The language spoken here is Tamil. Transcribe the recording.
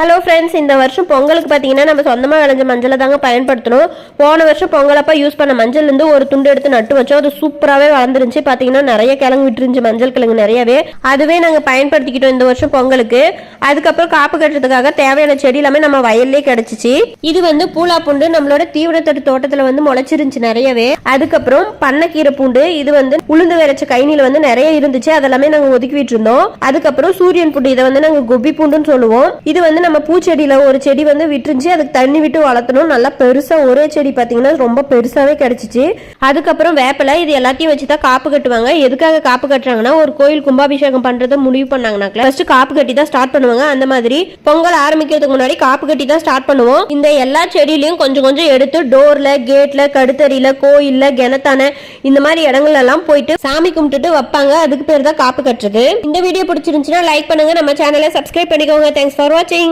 ஹலோ ஃப்ரெண்ட்ஸ் இந்த வருஷம் பொங்கலுக்கு பார்த்தீங்கன்னா நம்ம சொந்தமாக விளைஞ்ச மஞ்சளை தாங்க பயன்படுத்தணும். போன வருஷம் பொங்கலப்பா யூஸ் பண்ண மஞ்சள் இருந்து ஒரு துண்டு எடுத்து நட்டு வச்சோம். அது சூப்பராகவே வளர்ந்துருந்துச்சு. பார்த்தீங்கன்னா நிறைய கிழங்கு விட்டுருந்துச்சு மஞ்சள் கிழங்கு நிறையவே. அதுவே நாங்கள் பயன்படுத்திக்கிட்டோம் இந்த வருஷம் பொங்கலுக்கு. அதுக்கப்புறம் காப்பு கட்டுறதுக்காக தேவையான செடி எல்லாமே நம்ம வயல்லே கிடச்சிச்சு. இது வந்து பூலா பூண்டு நம்மளோட தீவிரத்தட்டு தோட்டத்தில் வந்து முளைச்சிருந்துச்சு நிறையவே. அதுக்கப்புறம் பண்ணக்கீரை பூண்டு இது வந்து உளுந்து விரைச்ச கைனியில் வந்து நிறைய இருந்துச்சு. அதெல்லாமே நாங்கள் ஒதுக்கிட்டு இருந்தோம் அதுக்கப்புறம் சூரியன் பூண்டு இதை வந்து நாங்கள் கொபி பூண்டுன்னு சொல்லுவோம். இது வந்து நம்ம பூச்செடியில் ஒரு செடி வந்து விட்டுருந்துச்சு அதுக்கு தண்ணி விட்டு வளர்த்தணும். நல்லா பெருசாக ஒரே செடி பார்த்தீங்கன்னா ரொம்ப பெருசாகவே கிடச்சிச்சு. அதுக்கப்புறம் வேப்பிலை இது எல்லாத்தையும் வச்சு தான் காப்பு கட்டுவாங்க. எதுக்காக காப்பு கட்டுறாங்கன்னா ஒரு கோயில் கும்பாபிஷேகம் பண்ணுறத முடிவு பண்ணாங்கனாக்கல ஃபர்ஸ்ட் காப்பு கட்டி தான் ஸ்டார்ட் பண்ணுவாங்க. அந்த மாதிரி பொங்கல் ஆரம்பிக்கிறதுக்கு முன்னாடி காப்பு கட்டி தான் ஸ்டார்ட் பண்ணுவோம். இந்த எல்லா செடியிலையும் கொஞ்சம் கொஞ்சம் எடுத்து டோர்ல கேட்ல கடுத்தறியில கோயில்ல கிணத்தான இந்த மாதிரி இடங்கள்ல எல்லாம் போயிட்டு சாமி கும்பிட்டுட்டு வைப்பாங்க. அதுக்கு பேர் தான் காப்பு கட்டுறது. இந்த வீடியோ பிடிச்சிருந்துச்சுன்னா லைக் பண்ணுங்க. நம்ம சேனலை சப்ஸ்கிரைப் பண்ணிக்கோங்க. தேங்க்ஸ் ஃபார் வாட்சிங்